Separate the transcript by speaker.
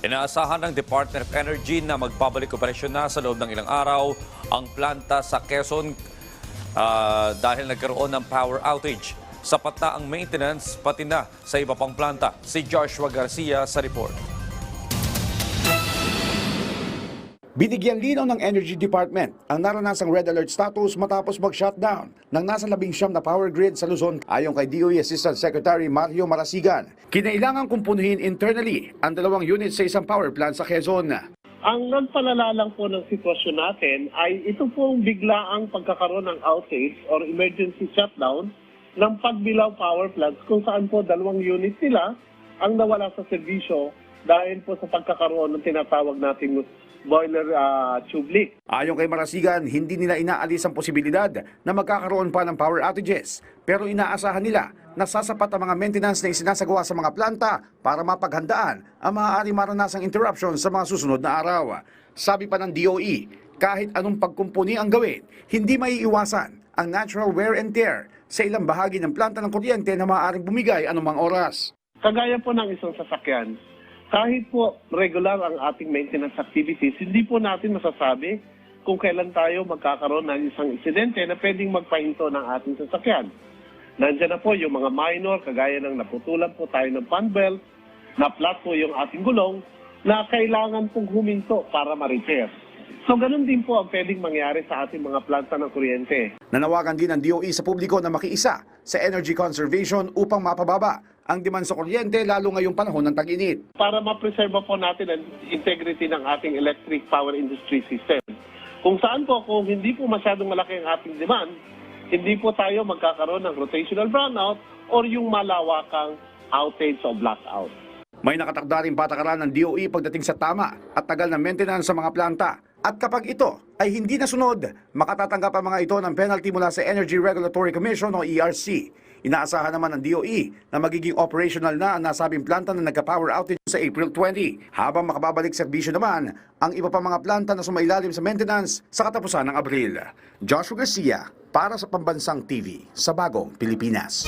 Speaker 1: Inaasahan ng Department of Energy na magbabalik operasyon na sa loob ng ilang araw ang planta sa Quezon ah, dahil nagkaroon ng power outage. Sapat na ang maintenance pati na sa iba pang planta. Si Joshua Garcia sa report.
Speaker 2: Binigyan linaw ng Energy Department ang naranasang red alert status matapos mag-shutdown ng nasa labing siyam na power grid sa Luzon ayon kay DOE Assistant Secretary Mario Marasigan. Kinailangan kumpunuhin internally ang dalawang unit sa isang power plant sa Quezon.
Speaker 3: Ang nagpalala lang po ng sitwasyon natin ay ito pong biglaang pagkakaroon ng outage or emergency shutdown ng pagbilaw power plants kung saan po dalawang unit nila ang nawala sa serbisyo dahil po sa pagkakaroon ng tinatawag nating boiler ah, tube leak.
Speaker 2: Ayon kay Marasigan, hindi nila inaalis ang posibilidad na magkakaroon pa ng power outages. Pero inaasahan nila na sasapat ang mga maintenance na isinasagawa sa mga planta para mapaghandaan ang maaari maranasang interruption sa mga susunod na araw. Sabi pa ng DOE, kahit anong pagkumpuni ang gawin, hindi maiiwasan ang natural wear and tear sa ilang bahagi ng planta ng kuryente na maaaring bumigay anumang oras.
Speaker 3: Kagaya po ng isang sasakyan, kahit po regular ang ating maintenance activities, hindi po natin masasabi kung kailan tayo magkakaroon ng isang insidente na pwedeng magpahinto ng ating sasakyan. Nandiyan na po yung mga minor, kagaya ng naputulan po tayo ng fan belt, na flat po yung ating gulong, na kailangan pong huminto para ma-repair. So ganun din po ang pwedeng mangyari sa ating mga planta ng kuryente.
Speaker 2: Nanawagan din ng DOE sa publiko na makiisa sa energy conservation upang mapababa ang demand sa kuryente lalo ngayong panahon ng tag-init.
Speaker 3: para ma-preserve po natin ang integrity ng ating electric power industry system. Kung saan po, kung hindi po masyadong malaki ang ating demand, hindi po tayo magkakaroon ng rotational brownout or yung malawakang outage o blackout.
Speaker 2: May nakatakda rin patakaran ng DOE pagdating sa tama at tagal na maintenance sa mga planta. At kapag ito ay hindi nasunod, makatatanggap ang mga ito ng penalty mula sa Energy Regulatory Commission o ERC. Inaasahan naman ng DOE na magiging operational na ang nasabing planta na nagka-power outage sa April 20, habang makababalik serbisyo naman ang iba pa mga planta na sumailalim sa maintenance sa katapusan ng Abril. Joshua Garcia para sa Pambansang TV sa Bagong Pilipinas.